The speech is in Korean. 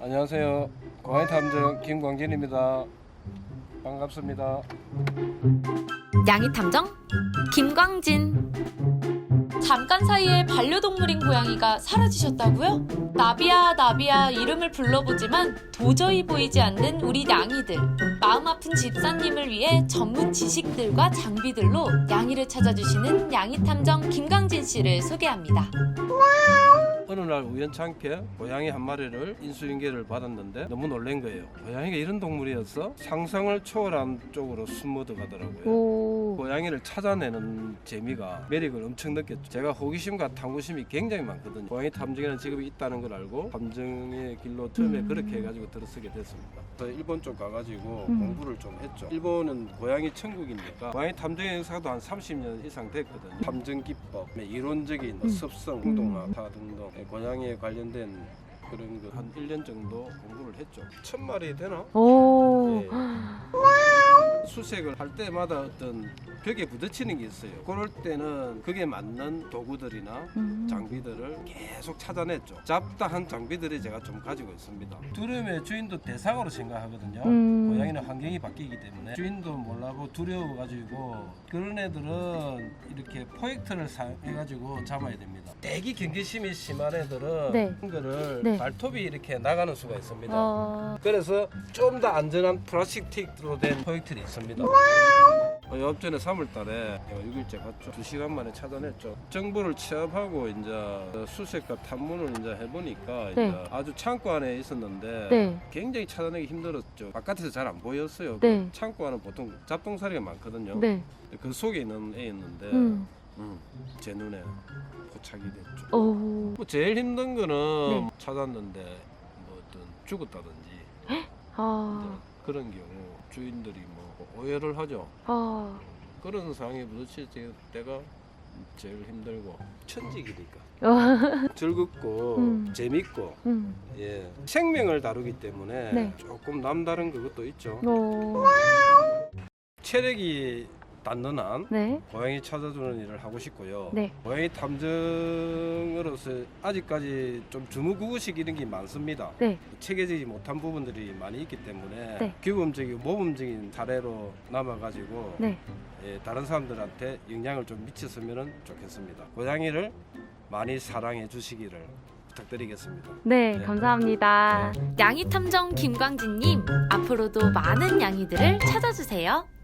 안녕하세요. 고양이 탐정 김광진입니다. 반갑습니다. 양이 탐정 김광진 잠깐 사이에 반려동물인 고양이가 사라지셨다고요? 나비야 나비야 이름을 불러보지만 도저히 보이지 않는 우리 양이들 마음 아픈 집사님을 위해 전문 지식들과 장비들로 양이를 찾아주시는 양이 탐정 김광진 씨를 소개합니다. 어느 날 우연찮게 고양이 한 마리를 인수인계를 받았는데 너무 놀란 거예요. 고양이가 이런 동물이었어? 상상을 초월한 쪽으로 숨어 들어가더라고요. 오. 고양이를 찾아내는 재미가 매력을 엄청 느꼈죠. 제가 호기심과 탐구심이 굉장히 많거든요. 고양이 탐정이라는 직업이 있다는 걸 알고 탐정의 길로 처음에 음. 그렇게 해가지고 들어서게 됐습니다. 그래서 일본 쪽 가가지고 음. 공부를 좀 했죠. 일본은 고양이 천국이니까 고양이 탐정의 역사도 한 30년 이상 됐거든요. 탐정 기법, 이론적인 뭐 음. 습성, 행동학타 등등 고양이에 관련된 그런 거 한 1년 정도 공부를 했죠. 천 마리 되나? 오. 예. 수색을 할 때마다 어떤 벽에 부딪히는 게 있어요. 그럴 때는 그게 맞는 도구들이나 음. 장비들을 계속 찾아냈죠. 잡다한 장비들이 제가 좀 가지고 있습니다. 두려움의 주인도 대상으로 생각하거든요. 음. 고양이는 환경이 바뀌기 때문에 주인도 몰라고 두려워가지고 그런 애들은 이렇게 포획트를 사용해가지고 잡아야 됩니다. 대기 경계심이 심한 애들은 네. 거를 네. 발톱이 이렇게 나가는 수가 있습니다. 어. 그래서 좀 더 안전한 플라스틱으로 된 포획틀이 있습니다. 어, 옆전에 3월달에 6일째 갔죠. 2 시간 만에 찾아냈죠. 정보를 취합하고 이제 수색과 탐문을 이제 해보니까 네. 이제 아주 창고 안에 있었는데 네. 굉장히 찾아내기 힘들었죠. 바깥에서 잘 안 보였어요. 네. 그 창고 안은 보통 잡동사리가 많거든요. 네. 그 속에 있는 애였는데 음. 음, 제 눈에 포착이 됐죠. 오. 뭐 제일 힘든 거는 네. 찾았는데 뭐 어떤 죽었다든지 아. 그런 경우 주인들이 뭐 오해를 하죠. 아. 그런 상황에 부딪힐 때가 제일 힘들고 천직이니까 어. 즐겁고 음. 재밌고 음. 예 생명을 다루기 때문에 네. 조금 남다른 그것도 있죠. 오. 체력이 닿는 한 네. 고양이 찾아주는 일을 하고 싶고요. 네. 고양이 탐정으로서 아직까지 좀 주무구구식 이런 게 많습니다. 네. 체계적이지 못한 부분들이 많이 있기 때문에 네. 규범적이고 모범적인 사례로 남아가지고 네. 예, 다른 사람들한테 영향을 좀 미쳤으면 좋겠습니다. 고양이를 많이 사랑해 주시기를 부탁드리겠습니다. 네, 네. 감사합니다. 양이 탐정 김광진님, 앞으로도 많은 양이들을 찾아주세요.